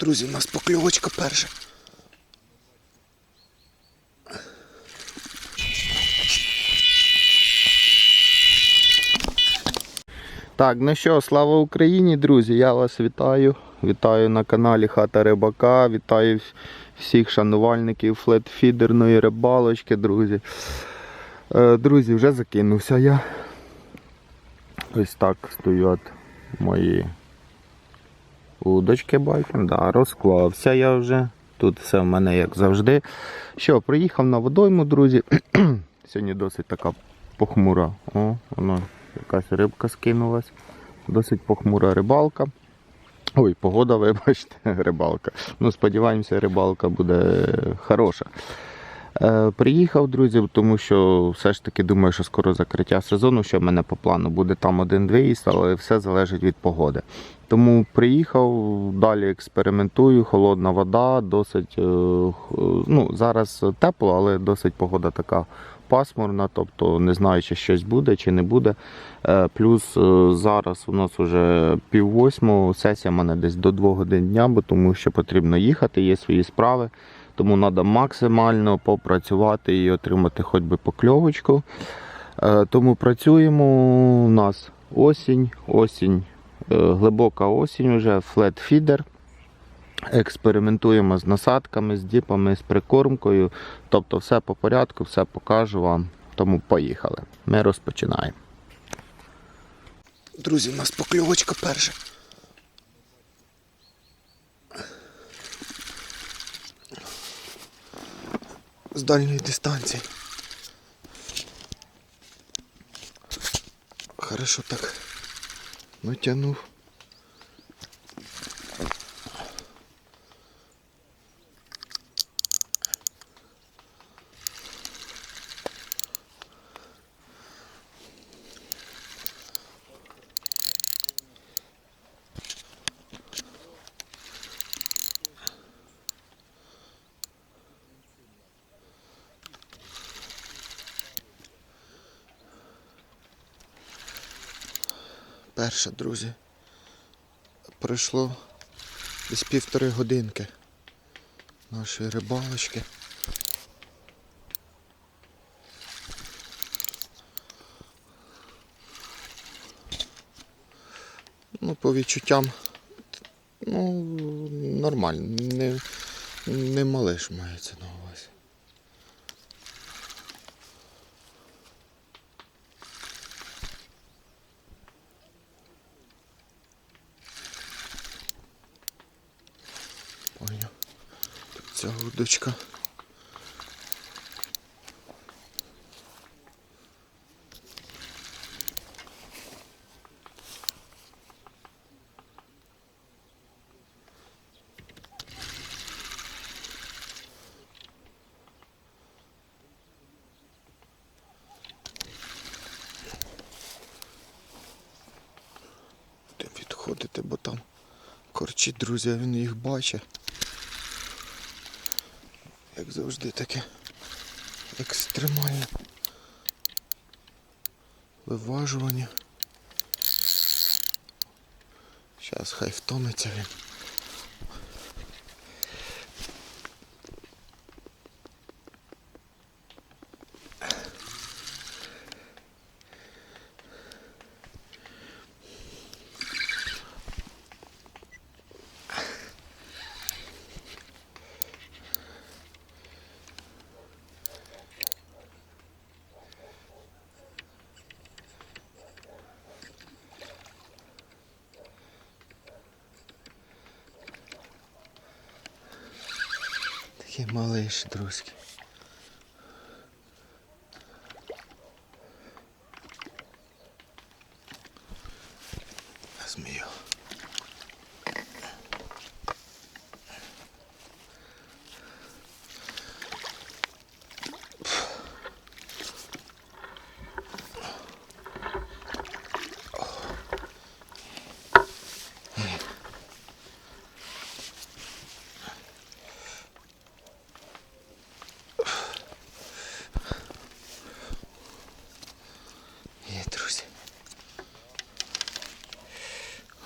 Друзі, у нас покльовочка перша. Так, ну що, слава Україні, друзі! Я вас вітаю. Вітаю на каналі Хата Рибака. Вітаю всіх шанувальників флетфідерної рибалочки, друзі. Е, друзі, вже закинувся я. Ось так стоять мої удочки байком. Да, розклався я вже. Тут все в мене як завжди. Що, приїхав на водойму, друзі. Сьогодні досить така похмура. О, воно якась рибка скинулась. Досить похмура рибалка. Ой, погода, вибачте, рибалка. Ну, сподіваємося, рибалка буде хороша. Е, приїхав, друзі, тому що все ж таки думаю, що скоро закриття сезону, що в мене по плану буде там один виїзд, але все залежить від погоди. Тому приїхав, далі експериментую, холодна вода, досить е, ну, зараз тепло, але досить погода така пасмурна, тобто не знаю, чи щось буде чи не буде. Е, Плюс е, зараз у нас вже пів восьмого, сесія в мене десь до двох годин дня, бо тому що потрібно їхати, є свої справи. Тому треба максимально попрацювати і отримати хоч би покльовочку. Тому працюємо. У нас осінь, осінь, глибока осінь вже, флет-фідер. Експериментуємо з насадками, з діпами, з прикормкою. Тобто все по порядку, все покажу вам. Тому поїхали. Ми розпочинаємо. Друзі, у нас покльовочка перша. З дальньої дистанції. Хорошо так натягнув. Перша, друзі. Пройшло десь півтори годинки нашої рибалочки. Ну, по відчуттям, ну, нормально, не, не малиш мається на увазі. Понял. Тут ця удочка. Будемо бо там корчить, друзі, він їх бачить. Завжди таке екстремальне виважування. Зараз хай втомиться він. Такий друзки. Змію. Є, друзі.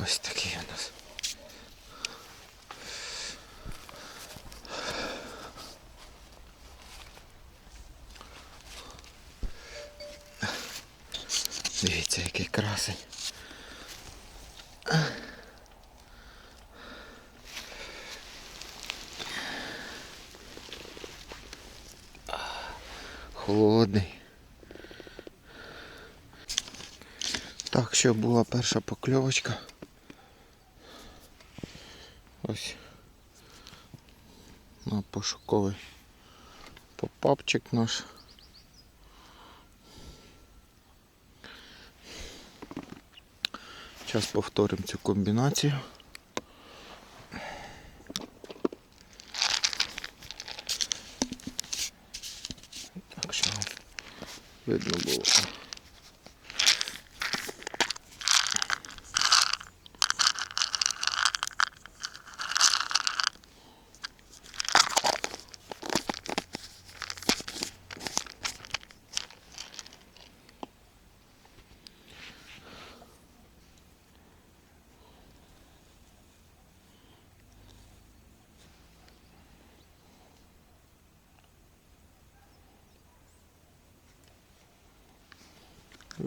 Ось такий у нас. Дивіться, який красень. Холодний. Так, що була перша покльовочка. Ось на пошуковий попапчик наш. Зараз повторимо цю комбінацію. Так, що видно було.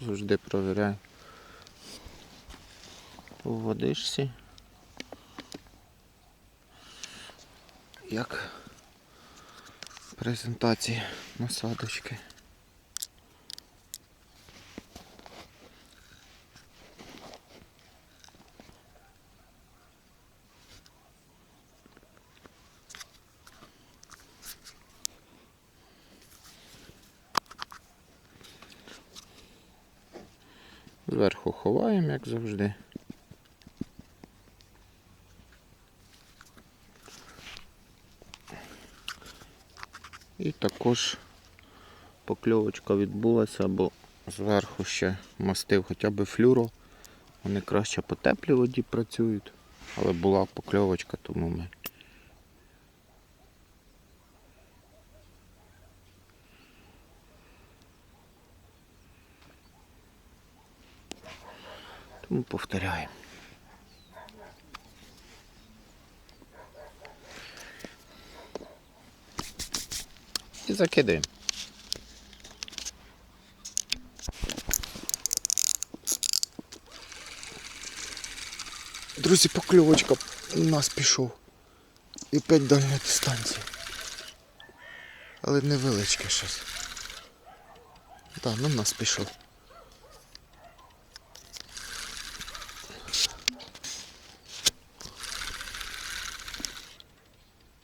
Завжди провіряю. У. Як презентації насадочки. Зверху ховаємо, як завжди. І також покльовочка відбулася, бо зверху ще мастив хоча б флюро. Вони краще по теплій воді працюють, але була покльовочка, тому ми. Тому повторяємо. І закидаємо. Друзі, покльовочка у нас пішов. І опять дальня дистанція. Але невеличке щось. Так, ну в нас пішов.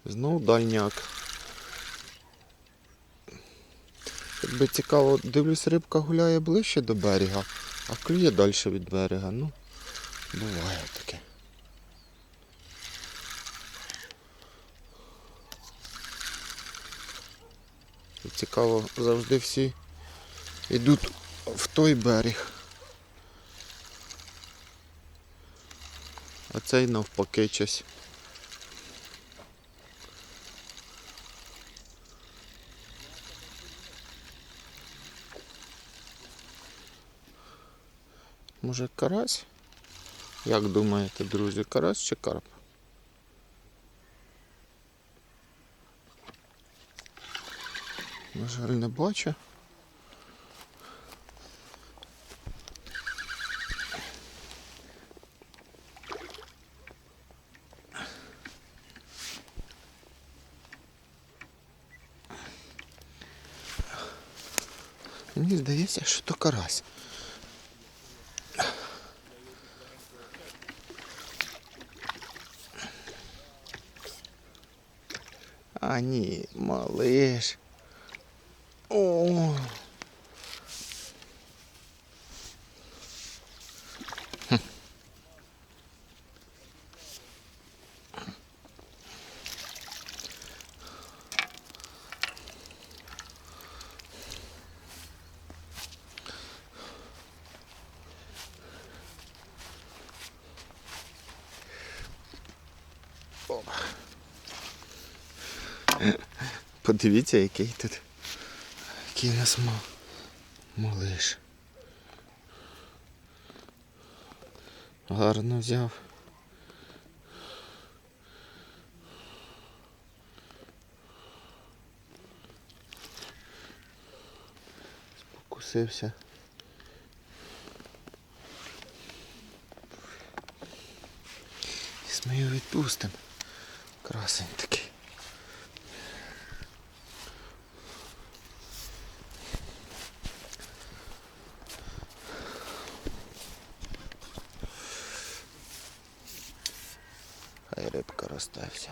Знов дальняк. Якби цікаво, дивлюсь, рибка гуляє ближче до берега, а клює далі від берега. Ну, буває таке. І цікаво, завжди всі йдуть в той берег. А цей навпаки щось. Може карась? Як думаєте, друзі, карась чи карп? На жаль, не бачу. Мені здається, що то карась. А ні, малиш. О. Дивіться, який тут який у нас малиш. Гарно взяв. Спокусився. Ми його відпустимо. Красень такий. Рибка.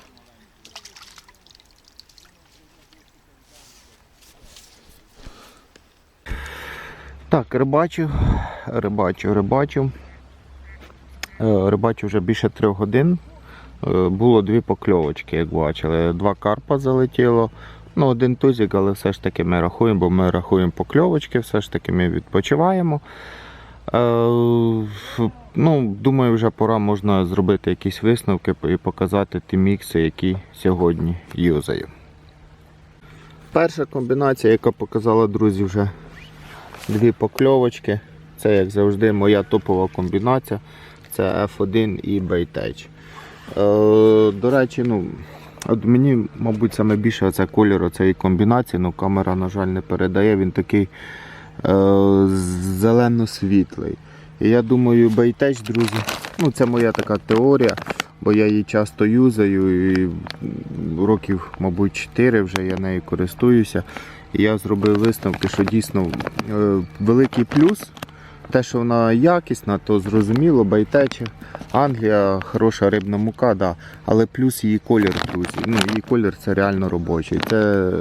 Так, рибачу, рибачу, рибачу. Е, Рибачу вже більше трьох годин. Е, Було дві покльовочки, як бачили. Два карпа залетіло. Ну, один тузик, але все ж таки ми рахуємо, бо ми рахуємо покльовочки, все ж таки ми відпочиваємо. Е, ну, думаю, вже пора можна зробити якісь висновки і показати ті мікси, які сьогодні юзаю. Перша комбінація, яка показала друзі вже дві покльовочки. Це, як завжди, моя топова комбінація. Це F1 і Baytech. Е, до речі, ну, от мені, мабуть, саме більше кольор цієї комбінації, ну камера, на жаль, не передає. Він такий зелено-світлий. І я думаю, бейтеч, друзі, ну це моя така теорія, бо я її часто юзаю і років, мабуть, 4 вже я нею користуюся. І я зробив висновки, що дійсно е, великий плюс. Те, що вона якісна, то зрозуміло, байтече. Англія хороша рибна мука, да. але плюс її колір, друзі. Ну, її колір це реально робочий. Це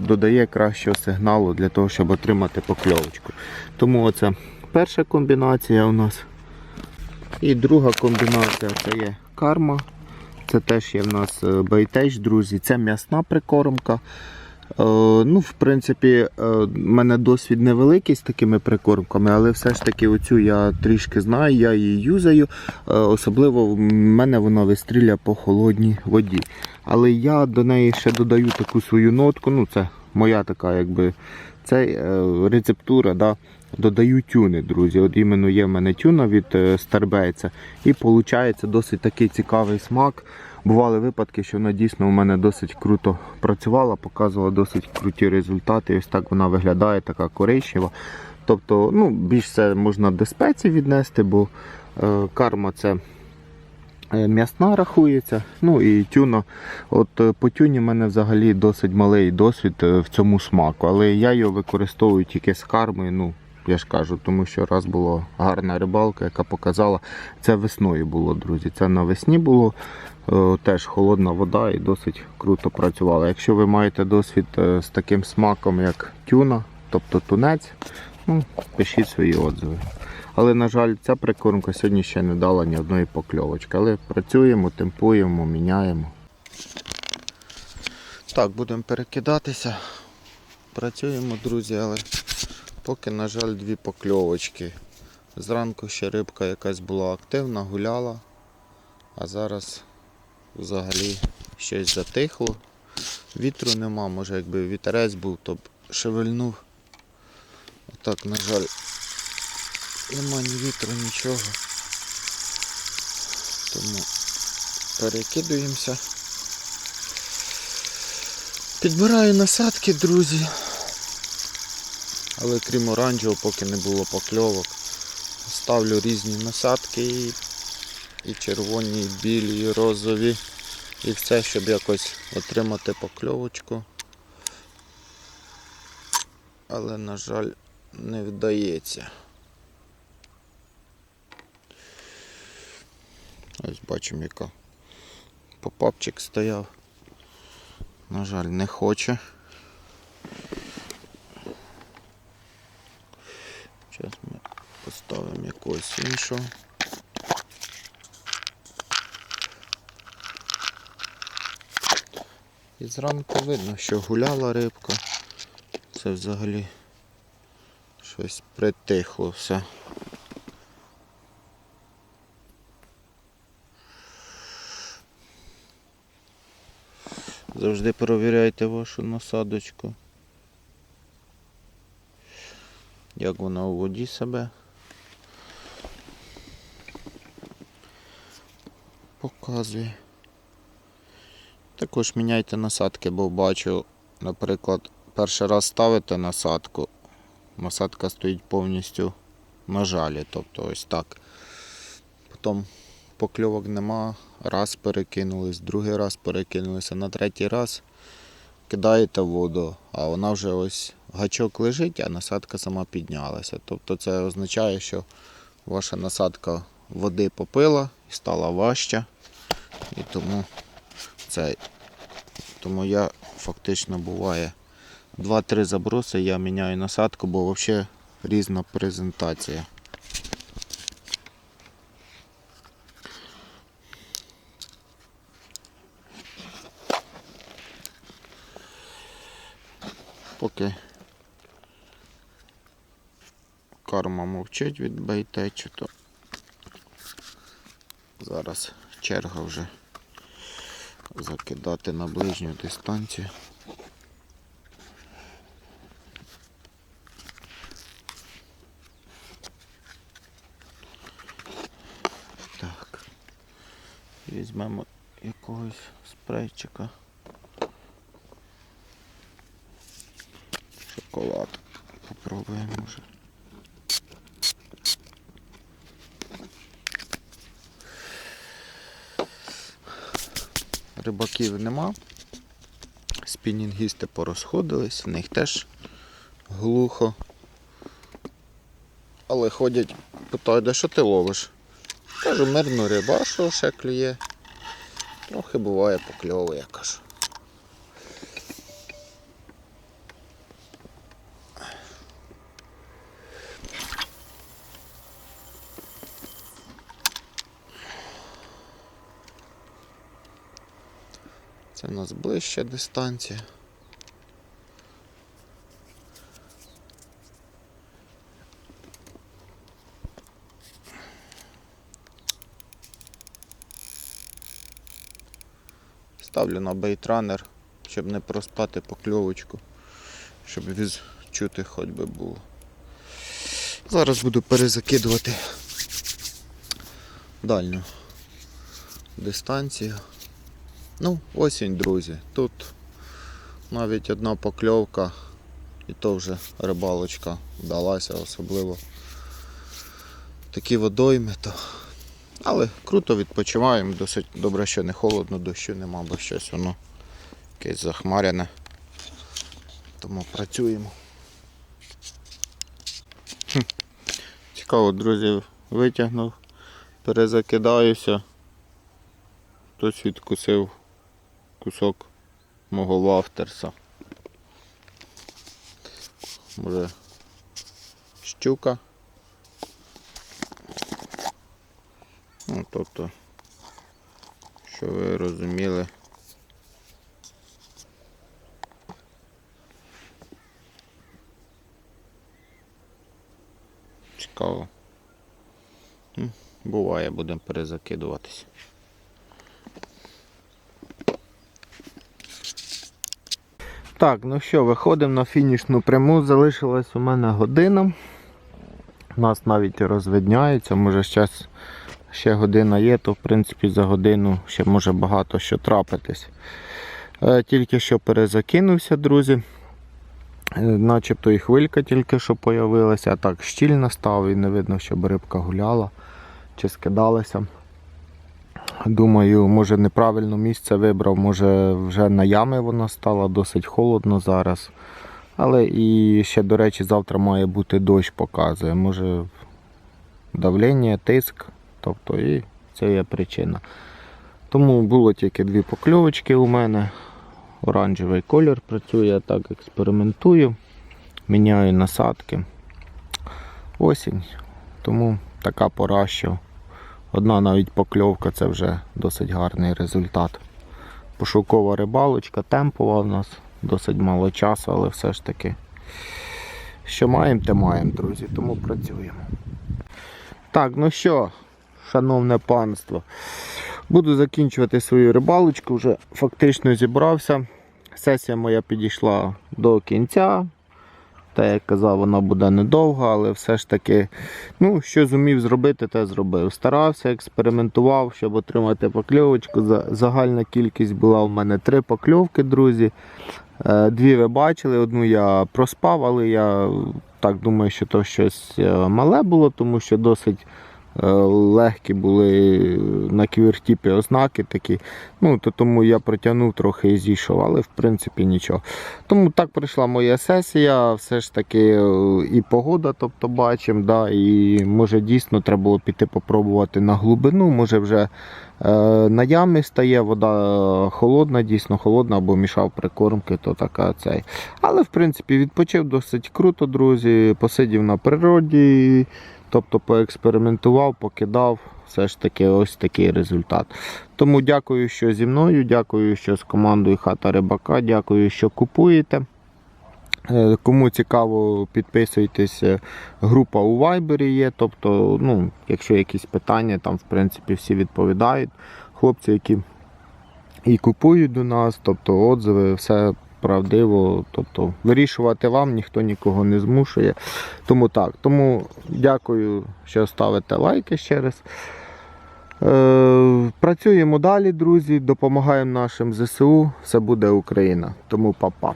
додає кращого сигналу для того, щоб отримати покльовочку. Тому оце перша комбінація у нас. І друга комбінація це є карма. Це теж є в нас е, байтеч, друзі. Це м'ясна прикормка. Е, ну, в принципі, е, в мене досвід невеликий з такими прикормками, але все ж таки оцю я трішки знаю, я її юзаю. Е, особливо в мене вона вистріляє по холодній воді. Але я до неї ще додаю таку свою нотку. Ну, це моя така, якби це рецептура. Да? Додаю тюни, друзі. От іменно є в мене тюна від Старбейця. І виходить досить такий цікавий смак. Бували випадки, що вона дійсно у мене досить круто працювала, показувала досить круті результати. Ось так вона виглядає, така коричнева. Тобто, ну, більш це можна до спецій віднести, бо е, карма це е, м'ясна рахується. Ну і тюна. От е, по тюні в мене взагалі досить малий досвід е, в цьому смаку, але я його використовую тільки з кармою. Ну, я ж кажу, тому що раз була гарна рибалка, яка показала, це весною було, друзі. Це навесні було. Е, Теж холодна вода і досить круто працювала. Якщо ви маєте досвід е, з таким смаком, як тюна, тобто тунець, ну, пишіть свої отзиви. Але, на жаль, ця прикормка сьогодні ще не дала ні одної покльовочки. Але працюємо, темпуємо, міняємо. Так, будемо перекидатися. Працюємо, друзі, але поки, на жаль, дві покльовочки. Зранку ще рибка якась була активна, гуляла, а зараз взагалі щось затихло. Вітру нема, може якби вітерець був, то б шевельнув. Отак, на жаль, нема ні вітру, нічого. Тому перекидуємося. Підбираю насадки, друзі. Але крім оранжевого, поки не було покльовок. Ставлю різні насадки і, і червоні, і білі, і розові. І все, щоб якось отримати покльовочку. Але, на жаль, не вдається. Ось бачимо, яка попапчик стояв. На жаль, не хоче. Зараз ми поставимо якогось іншого. І зранку видно, що гуляла рибка. Це взагалі щось притихло все. Завжди перевіряйте вашу насадочку. Як вона у воді себе показує. Також міняйте насадки, бо бачу, наприклад, перший раз ставите насадку, насадка стоїть повністю на жалі, тобто ось так. Потім покльовок нема. Раз перекинулись, другий раз перекинулися, на третій раз кидаєте воду, а вона вже ось гачок лежить, а насадка сама піднялася. Тобто це означає, що ваша насадка води попила і стала важча. І тому це тому я фактично буває 2-3 заброси, я міняю насадку, бо взагалі різна презентація. Поки карма мовчить від бейтечу, то зараз черга вже закидати на ближню дистанцію. Так. Візьмемо якогось спрейчика. Шоколад. Попробуємо може. Рибаків нема. Спінінгісти порозходились, в них теж глухо. Але ходять, питають, де що ти ловиш? Кажу, мирну риба, що ще клює. Трохи буває покльово, я кажу. В нас ближча дистанція. Ставлю на бейтранер, щоб не проспати покльовочку, щоб відчути хоч би було. Зараз буду перезакидувати дальню дистанцію. Ну, осінь, друзі. Тут навіть одна покльовка і то вже рибалочка вдалася, особливо такі водойми. То... Але круто відпочиваємо, досить добре, що не холодно, дощу нема, бо щось воно якесь захмаряне. Тому працюємо. Цікаво, друзі, витягнув, перезакидаюся. Хтось відкусив кусок мого вафтерса. Може щука. Ну, тобто, що ви розуміли. Цікаво. Буває, будемо перезакидуватись. Так, ну що, виходимо на фінішну пряму. Залишилась у мене година. У нас навіть розвидняється, може зараз ще година є, то в принципі за годину ще може багато що трапитись. Е, Тільки що перезакинувся, друзі. Е, Начебто і хвилька тільки що появилася, а так щільно став і не видно, щоб рибка гуляла чи скидалася. Думаю, може неправильно місце вибрав, може вже на ями воно стало досить холодно зараз. Але і ще, до речі, завтра має бути дощ, показує. Може давлення, тиск, тобто і це є причина. Тому було тільки дві покльовочки у мене. Оранжевий колір працює, я так експериментую, міняю насадки. Осінь. Тому така пора, що Одна навіть покльовка це вже досить гарний результат. Пошукова рибалочка, темпова в нас, досить мало часу, але все ж таки, що маємо, те маємо, друзі, тому працюємо. Так, ну що, шановне панство, буду закінчувати свою рибалочку, вже фактично зібрався. Сесія моя підійшла до кінця. Та як казав, вона буде недовга, але все ж таки, ну, що зумів зробити, те зробив. Старався, експериментував, щоб отримати покльовочку. Загальна кількість була в мене три покльовки, друзі. Е, Дві ви бачили, одну я проспав, але я так думаю, що то щось е, мале було, тому що досить легкі були на квіртіпі ознаки такі. Ну, то тому я протягнув трохи і зійшов, але в принципі нічого. Тому так прийшла моя сесія, все ж таки е, і погода, тобто бачимо, да, і може дійсно треба було піти попробувати на глибину, може вже е, на ямі стає, вода холодна, дійсно холодна, або мішав прикормки, то така цей. Але в принципі відпочив досить круто, друзі. Посидів на природі, тобто поекспериментував, покидав. Все ж таки, ось такий результат. Тому дякую, що зі мною, дякую, що з командою Хата Рибака, дякую, що купуєте. Е, Кому цікаво, підписуйтесь. е, Група у Viber є. Тобто, ну, якщо якісь питання, там в принципі всі відповідають. Хлопці, які і купують до нас, тобто отзиви, все правдиво. Тобто вирішувати вам ніхто нікого не змушує. Тому так. Тому дякую, що ставите лайки ще раз. Е, працюємо далі, друзі, допомагаємо нашим ЗСУ. Все буде Україна. Тому па-па.